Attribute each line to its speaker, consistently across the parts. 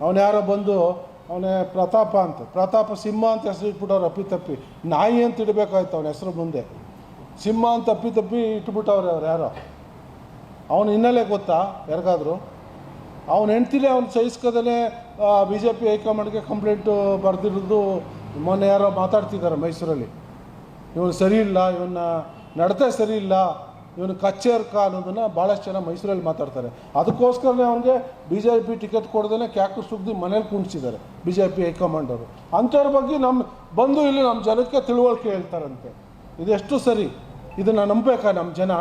Speaker 1: ಅವನು ಯಾರೋ ಬಂದು, ಅವನೇ ಪ್ರತಾಪ ಅಂತ, ಪ್ರತಾಪ ಸಿಂಹ ಅಂತ ಹೆಸರು ಇಟ್ಬಿಟ್ಟವ್ರು ಅಪ್ಪಿ ತಪ್ಪಿ ನಾಯಿ ಅಂತ ಇಡಬೇಕಾಯ್ತು ಅವನ ಹೆಸರು ಮುಂದೆ. ಸಿಂಹ ಅಂತ ಅಪ್ಪಿ ತಪ್ಪಿ ಇಟ್ಬಿಟ್ಟವ್ರೆ ಅವ್ರು ಯಾರೋ. ಅವನ ಹಿನ್ನೆಲೆ ಗೊತ್ತಾ, ಯಾರಿಗಾದ್ರು? ಅವನ ಹೆಂಡ್ತಿನೇ ಅವ್ನು ಸಹಿಸ್ಕೋದೇ ಬಿ ಜೆ ಪಿ ಹೈಕಮಾಂಡ್ಗೆ ಕಂಪ್ಲೇಂಟು ಬರೆದಿರೋದು ಮೊನ್ನೆ ಯಾರೋ ಮಾತಾಡ್ತಿದ್ದಾರೆ ಮೈಸೂರಲ್ಲಿ. ಇವನು ಸರಿ ಇಲ್ಲ ಇವನ್ನ ನಡತೆ ಸರಿ ಇಲ್ಲ ಇವನು ಕಚ್ಚೇರ್ಕ ಅನ್ನೋದನ್ನು ಭಾಳಷ್ಟು ಜನ ಮೈಸೂರಲ್ಲಿ ಮಾತಾಡ್ತಾರೆ. ಅದಕ್ಕೋಸ್ಕರನೇ ಅವನಿಗೆ ಬಿ ಜೆ ಪಿ ಟಿಕೆಟ್ ಕೊಡ್ದೇ ಕ್ಯಾಕು ಸುಗ್ದಿ ಮನೇಲಿ ಕುಣಿಸಿದ್ದಾರೆ B J P high command ಅವರು. ಅಂಥವ್ರ ಬಗ್ಗೆ ನಮ್ಮ ಬಂದು ಇಲ್ಲಿ ನಮ್ಮ ಜನಕ್ಕೆ ತಿಳುವಳಿಕೆ ಹೇಳ್ತಾರಂತೆ. ಇದೆಷ್ಟು ಸರಿ? ಇದನ್ನು ನಂಬಬೇಕಾ ನಮ್ಮ ಜನ?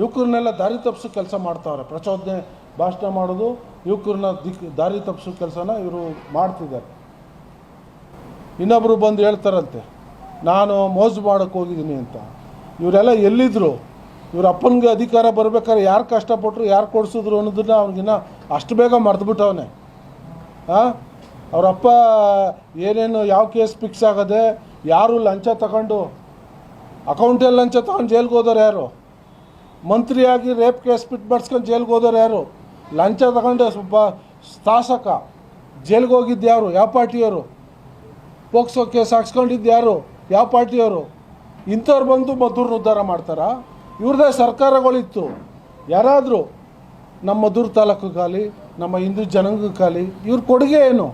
Speaker 1: ಯುವಕರನ್ನೆಲ್ಲ ದಾರಿ ತಪ್ಪಿಸೋ ಕೆಲಸ ಮಾಡ್ತಾವ್ರೆ. ಪ್ರಚೋದನೆ ಭಾಷಣ ಮಾಡೋದು, ಯುವಕರನ್ನ ದಿಕ್, ದಾರಿ ತಪ್ಪಿಸೋ ಕೆಲಸನ ಇವರು ಮಾಡ್ತಿದ್ದಾರೆ. ಇನ್ನೊಬ್ಬರು ಬಂದು ಹೇಳ್ತಾರಂತೆ, ನಾನು ಮೋಜು ಮಾಡೋಕ್ಕೆ ಹೋಗಿದ್ದೀನಿ ಅಂತ. ಇವರೆಲ್ಲ ಎಲ್ಲಿದ್ದರು ಇವ್ರ ಅಪ್ಪನಿಗೆ ಅಧಿಕಾರ ಬರ್ಬೇಕಾದ್ರೆ ಯಾರು ಕಷ್ಟಪಟ್ಟರು ಯಾರು ಕೊಡಿಸಿದ್ರು ಅನ್ನೋದನ್ನ ಅವ್ನಿಗಿನ್ನ ಅಷ್ಟು ಬೇಗ ಮರೆತುಬಿಟ್ಟವನೆ ಹಾಂ ಅವರಪ್ಪ ಏನೇನು ಯಾವ ಕೇಸ್ ಫಿಕ್ಸ್ ಆಗದೆ ಯಾರು ಲಂಚ ತಗೊಂಡು ಅಕೌಂಟಲ್ಲಿ ಲಂಚ ತಗೊಂಡು ಜೈಲ್ಗೆ ಹೋದವ್ರು ಯಾರು? ಮಂತ್ರಿಯಾಗಿ ರೇಪ್ ಕೇಸ್ ಫಿಟ್ ಬಡ್ಸ್ಕೊಂಡು ಜೈಲ್ಗೆ ಹೋದವ್ರು ಯಾರು? ಲಂಚ ತಗೊಂಡು ಸ್ವಲ್ಪ ಶಾಸಕ ಜೈಲ್ಗೆ ಹೋಗಿದ್ದು ಯಾರು? ಯಾವ ಪಾರ್ಟಿಯವರು? ಪೋಕ್ಸೋ ಕೇಸ್ ಹಾಕ್ಸ್ಕೊಂಡಿದ್ದು ಯಾರು? ಯಾವ ಪಾರ್ಟಿಯವರು? ಇಂಥವ್ರು ಬಂದು ಮದ್ದೂರ್ನ ಉದ್ಧಾರ ಮಾಡ್ತಾರಾ? ಇವ್ರದ್ದೇ ಸರ್ಕಾರಗಳಿತ್ತು. ಯಾರಾದರೂ ನಮ್ಮ ತಾಲೂಕು ಖಾಲಿ, ನಮ್ಮ ಹಿಂದೂ ಜನಾಂಗ ಖಾಲಿ, ಇವ್ರ ಕೊಡುಗೆ ಏನು?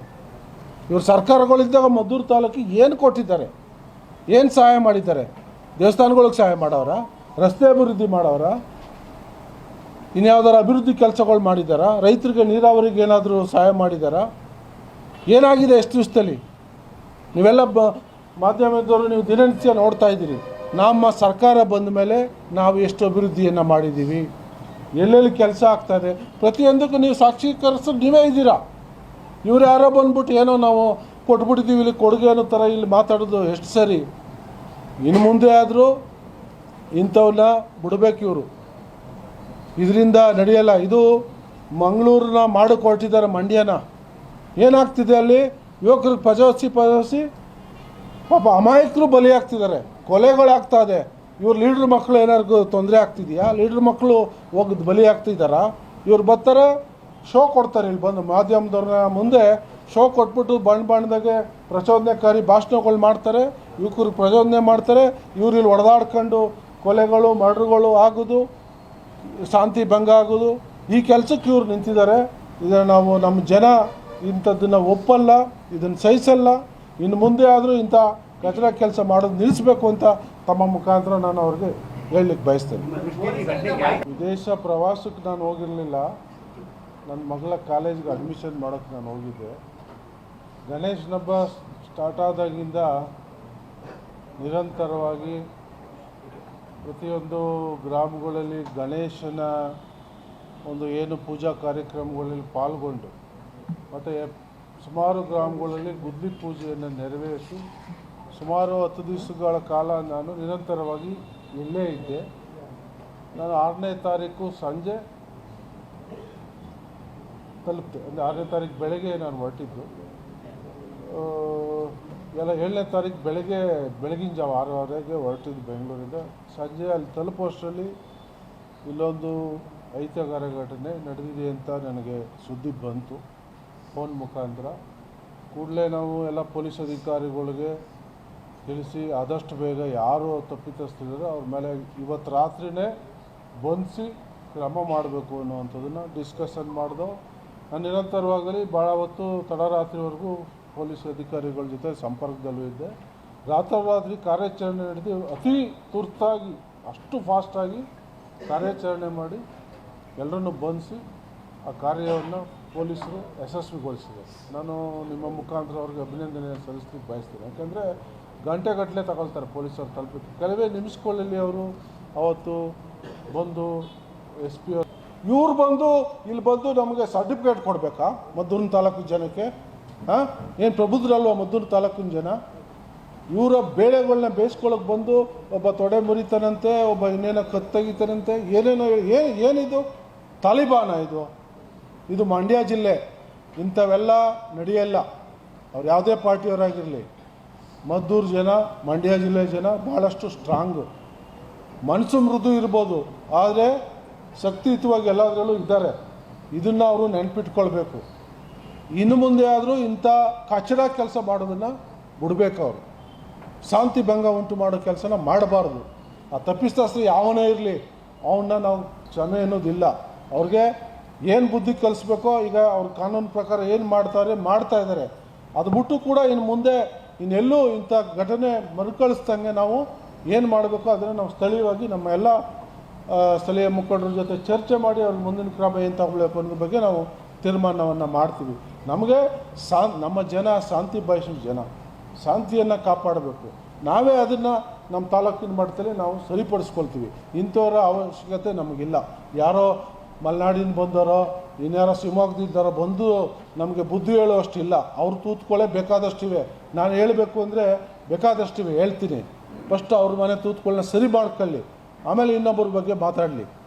Speaker 1: ಇವ್ರ ಸರ್ಕಾರಗಳಿದ್ದಾಗ ಮದ್ದೂರು ತಾಲೂಕಿಗೆ ಏನು ಕೊಟ್ಟಿದ್ದಾರೆ? ಏನು ಸಹಾಯ ಮಾಡಿದ್ದಾರೆ? ದೇವಸ್ಥಾನಗಳಿಗೆ ಸಹಾಯ ಮಾಡೋರ? ರಸ್ತೆ ಅಭಿವೃದ್ಧಿ ಮಾಡೋರ? ಇನ್ಯಾವ್ದಾರು ಅಭಿವೃದ್ಧಿ ಕೆಲಸಗಳು ಮಾಡಿದ್ದಾರಾ? ರೈತರಿಗೆ ನೀರಾವರಿಗೆ ಏನಾದರೂ ಸಹಾಯ ಮಾಡಿದಾರಾ ಏನಾಗಿದೆ ಎಷ್ಟು ದಿವಸದಲ್ಲಿ? ನೀವೆಲ್ಲ ಬ, ಮಾಧ್ಯಮದವರು ನೀವು ದಿನನಿತ್ಯ ನೋಡ್ತಾ ಇದ್ದೀರಿ. ನಮ್ಮ ಸರ್ಕಾರ ಬಂದ ಮೇಲೆ ನಾವು ಎಷ್ಟು ಅಭಿವೃದ್ಧಿಯನ್ನು ಮಾಡಿದ್ದೀವಿ? ಎಲ್ಲೆಲ್ಲಿ ಕೆಲಸ ಆಗ್ತಾಯಿದೆ ಪ್ರತಿಯೊಂದಕ್ಕೂ ನೀವು ಸಾಕ್ಷೀಕರಿಸೋದು ನೀವೇ ಇದ್ದೀರಾ? ಇವ್ರು ಯಾರೋ ಬಂದ್ಬಿಟ್ಟು ಏನೋ ನಾವು ಕೊಟ್ಬಿಟ್ಟಿದ್ದೀವಿ, ಇಲ್ಲಿ ಕೊಡುಗೆ ಅನ್ನೋ ಥರ ಇಲ್ಲಿ ಮಾತಾಡೋದು ಎಷ್ಟು ಸರಿ? ಇನ್ನು ಮುಂದೆ ಆದರೂ ಇಂಥವನ್ನ ಬಿಡಬೇಕು ಇವರು. ಇದರಿಂದ ನಡೆಯಲ್ಲ. ಇದು ಮಂಗಳೂರನ್ನ ಮಾಡಕ್ಕೆ ಹೊರಟಿದ್ದಾರೆ ಮಂಡ್ಯನ. ಏನಾಗ್ತಿದೆ ಅಲ್ಲಿ? ಯುವಕರಿಗೆ ಪಜೋಸಿ ಪಜೋಸಿ, ಪಾಪ ಅಮಾಯಕರು ಬಲಿಯಾಗ್ತಿದ್ದಾರೆ. ಕೊಲೆಗಳಾಗ್ತಾ ಇದೆ. ಇವ್ರ ಲೀಡ್ರ್ ಮಕ್ಕಳು ಏನಾದ್ರು ತೊಂದರೆ ಆಗ್ತಿದೆಯಾ? ಲೀಡ್ರ್ ಮಕ್ಕಳು ಹೋಗಿ ಬಲಿ ಆಗ್ತಿದ್ದಾರಾ ಇವ್ರು ಬರ್ತಾರೆ, ಶೋ ಕೊಡ್ತಾರೆ ಇಲ್ಲಿ ಬಂದು ಮಾಧ್ಯಮದವ್ರನ್ನ. ಮುಂದೆ ಶೋ ಕೊಟ್ಬಿಟ್ಟು ಬಣ್ಣ ಬಣ್ಣದಾಗೆ ಪ್ರಚೋದನೆಕಾರಿ ಭಾಷಣಗಳು ಮಾಡ್ತಾರೆ. ಯುವಕರು ಪ್ರಚೋದನೆ ಮಾಡ್ತಾರೆ. ಇವ್ರು ಇಲ್ಲಿ ಒಡೆದಾಡ್ಕೊಂಡು ಕೊಲೆಗಳು, ಮರ್ಡ್ರುಗಳು ಆಗೋದು, ಶಾಂತಿ ಭಂಗ ಆಗೋದು. ಈ ಕೆಲಸಕ್ಕೆ ಇವ್ರು ನಿಂತಿದ್ದಾರೆ. ಇದನ್ನು ನಾವು ನಮ್ಮ ಜನ ಇಂಥದ್ದನ್ನು ಒಪ್ಪಲ್ಲ, ಇದನ್ನು ಸಹಿಸಲ್ಲ. ಇನ್ನು ಮುಂದೆ ಆದರೂ ಇಂಥ ಕಚರ ಕೆಲಸ ಮಾಡೋದು ನಿಲ್ಲಿಸಬೇಕು ಅಂತ ತಮ್ಮ ಮುಖಾಂತರ ನಾನು ಅವ್ರಿಗೆ ಹೇಳಲಿಕ್ಕೆ ಬಯಸ್ತೇನೆ. ವಿದೇಶ ಪ್ರವಾಸಕ್ಕೆ ನಾನು ಹೋಗಿರಲಿಲ್ಲ. ನನ್ನ ಮಗಳ ಕಾಲೇಜ್ಗೆ ಅಡ್ಮಿಷನ್ ಮಾಡೋಕ್ಕೆ ನಾನು ಹೋಗಿದ್ದೆ. ಗಣೇಶನ ಹಬ್ಬ ಸ್ಟಾರ್ಟ್ ಆದಾಗಿಂದ ನಿರಂತರವಾಗಿ ಪ್ರತಿಯೊಂದು ಗ್ರಾಮಗಳಲ್ಲಿ ಗಣೇಶನ ಒಂದು ಏನು ಪೂಜಾ ಕಾರ್ಯಕ್ರಮಗಳಲ್ಲಿ ಪಾಲ್ಗೊಂಡು, ಮತ್ತು ಸುಮಾರು ಗ್ರಾಮಗಳಲ್ಲಿ ಗುದ್ಲಿ ಪೂಜೆಯನ್ನು ನೆರವೇರಿಸಿ ಸುಮಾರು ಹತ್ತು ದಿವಸಗಳ ಕಾಲ ನಾನು ನಿರಂತರವಾಗಿ ಇಲ್ಲೇ ಇದ್ದೆ. ನಾನು ಆರನೇ ತಾರೀಕು ಸಂಜೆ ತಲುಪಿದೆ. ಅಂದರೆ ಆರನೇ ತಾರೀಕು ಬೆಳಗ್ಗೆ ನಾನು ಹೊರಟಿದ್ದು. ಎಲ್ಲ ಏಳನೇ ತಾರೀಕು ಬೆಳಗ್ಗೆ, ಬೆಳಗಿನ ಜಾವ ಆರೂವರೆಗೆ ಹೊರಟಿದ್ದು ಬೆಂಗಳೂರಿಂದ. ಸಂಜೆ ಅಲ್ಲಿ ತಲುಪೋಷ್ಟರಲ್ಲಿ ಇಲ್ಲೊಂದು ಐತಿಹಾಸಿಕ ಘಟನೆ ನಡೆದಿದೆ ಅಂತ ನನಗೆ ಸುದ್ದಿ ಬಂತು. ಫೋನ್ ಮುಖಾಂತರ. ಕೂಡಲೇ ನಾವು ಎಲ್ಲ ಪೊಲೀಸ್ ಅಧಿಕಾರಿಗಳಿಗೆ ತಿಳಿಸಿ ಆದಷ್ಟು ಬೇಗ ಯಾರು ತಪ್ಪಿತಸ್ಥರಿದ್ದಾರೋ ಅವ್ರ ಮೇಲೆ ಇವತ್ತು ರಾತ್ರಿನೇ ಬಂಧಿಸಿ ಕ್ರಮ ಮಾಡಬೇಕು ಅನ್ನುವಂಥದ್ದನ್ನು ಡಿಸ್ಕಷನ್ ಮಾಡಿದೋ. ನಾನು ನಿರಂತರವಾಗಲಿ ಭಾಳ ಹೊತ್ತು ತಡರಾತ್ರಿವರೆಗೂ ಪೊಲೀಸ್ ಅಧಿಕಾರಿಗಳ ಜೊತೆ ಸಂಪರ್ಕದಲ್ಲೂ ಇದ್ದೆ. ರಾತ್ರೋರಾತ್ರಿ ಕಾರ್ಯಾಚರಣೆ ನಡೆದು ಅತಿ ತುರ್ತಾಗಿ, ಅಷ್ಟು ಫಾಸ್ಟಾಗಿ ಕಾರ್ಯಾಚರಣೆ ಮಾಡಿ ಎಲ್ಲರನ್ನು ಬಂಧಿಸಿ ಆ ಕಾರ್ಯವನ್ನು ಪೊಲೀಸರು ಯಶಸ್ವಿಗೊಳಿಸಿದೆ ನಾನು ನಿಮ್ಮ ಮುಖಾಂತರ ಅವ್ರಿಗೆ ಅಭಿನಂದನೆ ಸಲ್ಲಿಸ್ಲಿಕ್ಕೆ ಬಯಸ್ತೀನಿ. ಯಾಕಂದರೆ ಗಂಟೆಗಟ್ಟಲೆ ತಗೊಳ್ತಾರೆ ಪೊಲೀಸರು ತಲುಪಿ. ಕೆಲವೇ ನಿಮಿಷಗಳಲ್ಲಿ ಅವರು ಅವತ್ತು ಬಂದು ಎಸ್ ಪಿ ಇವ್ರು ಬಂದು, ಇಲ್ಲಿ ಬಂದು ನಮಗೆ ಸರ್ಟಿಫಿಕೇಟ್ ಕೊಡಬೇಕಾ? ಮದ್ದೂರಿನ ತಾಲೂಕು ಜನಕ್ಕೆ? ಹಾಂ? ಏನು ಪ್ರಬುದ್ಧರಲ್ವ ಮದ್ದೂರು ತಾಲೂಕಿನ ಜನ? ಇವರ ಬೇಳೆಗಳನ್ನ ಬೇಯಿಸ್ಕೊಳ್ಳೋಕೆ ಬಂದು ಒಬ್ಬ ತೊಡೆ ಮುರಿತಾನಂತೆ, ಒಬ್ಬ ಇನ್ನೇನೋ ಕತ್ತಗಿತಾನಂತೆ ತೆಗಿತಾನಂತೆ ಏನೇನೋ ಏನು ಏನಿದು? ತಾಲಿಬಾನ ಇದು. ಇದು ಮಂಡ್ಯ ಜಿಲ್ಲೆ. ಇಂಥವೆಲ್ಲ ನಡೆಯಲ್ಲ. ಅವ್ರು ಯಾವುದೇ ಪಾರ್ಟಿಯವರಾಗಿರಲಿ. ಮದ್ದೂರು ಜನ, ಮಂಡ್ಯ ಜಿಲ್ಲೆ ಜನ ಭಾಳಷ್ಟು ಸ್ಟ್ರಾಂಗು ಮನಸ್ಸು ಮೃದು ಇರ್ಬೋದು, ಆದರೆ ಶಕ್ತಿಯುತವಾಗಿ ಎಲ್ಲದರಲ್ಲೂ ಇದ್ದಾರೆ. ಇದನ್ನು ಅವರು ನೆನಪಿಟ್ಕೊಳ್ಬೇಕು. ಇನ್ನು ಮುಂದೆ ಆದರೂ ಇಂಥ ಕಚಡ ಕೆಲಸ ಮಾಡೋದನ್ನು ಬಿಡಬೇಕು ಅವರು. ಶಾಂತಿ ಭಂಗ ಉಂಟು ಮಾಡೋ ಕೆಲಸನ ಮಾಡಬಾರ್ದು. ಆ ತಪ್ಪಿಸ್ತಾಸ್ತ್ರ ಯಾವನೇ ಇರಲಿ ಅವನ್ನ ನಾವು ಕ್ಷಮೆ ಅನ್ನೋದಿಲ್ಲ ಅವ್ರಿಗೆ ಏನು ಬುದ್ಧಿ ಕಲಿಸ್ಬೇಕೋ, ಈಗ ಅವ್ರ ಕಾನೂನು ಪ್ರಕಾರ ಏನು ಮಾಡ್ತಾರೆ, ಮಾಡ್ತಾ ಇದ್ದಾರೆ ಅದು ಬಿಟ್ಟು ಕೂಡ ಇನ್ನು ಮುಂದೆ ಇನ್ನೆಲ್ಲೂ ಇಂಥ ಘಟನೆ ಮರುಕಳಿಸ್ದಂಗೆ ನಾವು ಏನು ಮಾಡಬೇಕು ಅದನ್ನು ನಾವು ಸ್ಥಳೀಯವಾಗಿ ನಮ್ಮ ಎಲ್ಲ ಸ್ಥಳೀಯ ಮುಖಂಡರ ಜೊತೆ ಚರ್ಚೆ ಮಾಡಿ ಅವ್ರ ಮುಂದಿನ ಕ್ರಮ ಏನು ತಗೊಳ್ಬೇಕು ಅನ್ನೋದ್ರ ಬಗ್ಗೆ ನಾವು ತೀರ್ಮಾನವನ್ನು ಮಾಡ್ತೀವಿ. ನಮಗೆ ಸಾ, ನಮ್ಮ ಜನ ಶಾಂತಿ ಬಯಸೋ ಜನ. ಶಾಂತಿಯನ್ನು ಕಾಪಾಡಬೇಕು. ನಾವೇ ಅದನ್ನು ನಮ್ಮ ತಾಲೂಕಿನ ಮಟ್ಟದಲ್ಲಿ ನಾವು ಸರಿಪಡಿಸ್ಕೊಳ್ತೀವಿ. ಇಂಥವರ ಅವಶ್ಯಕತೆ ನಮಗಿಲ್ಲ. ಯಾರೋ ಮಲೆನಾಡಿನ ಬಂದವರೋ ಇನ್ಯಾರೋ ಶಿವಮೊಗ್ಗದಿದ್ದಾರೋ ಬಂದು ನಮಗೆ ಬುದ್ಧಿ ಹೇಳುವಷ್ಟಿಲ್ಲ. ಅವ್ರು ತೂತ್ಕೊಳ್ಳೆ ಬೇಕಾದಷ್ಟಿವೆ. ನಾನು ಹೇಳಬೇಕು ಅಂದರೆ ಬೇಕಾದಷ್ಟಿವೆ, ಹೇಳ್ತೀನಿ. ಫಸ್ಟ್ ಅವ್ರ ಮನೆ ತೂತ್ಕೊಳ್ಳೆ ಸರಿ ಮಾಡ್ಕೊಳ್ಳಿ. ಆಮೇಲೆ ಇನ್ನೊಬ್ಬರ ಬಗ್ಗೆ ಮಾತಾಡಲಿ.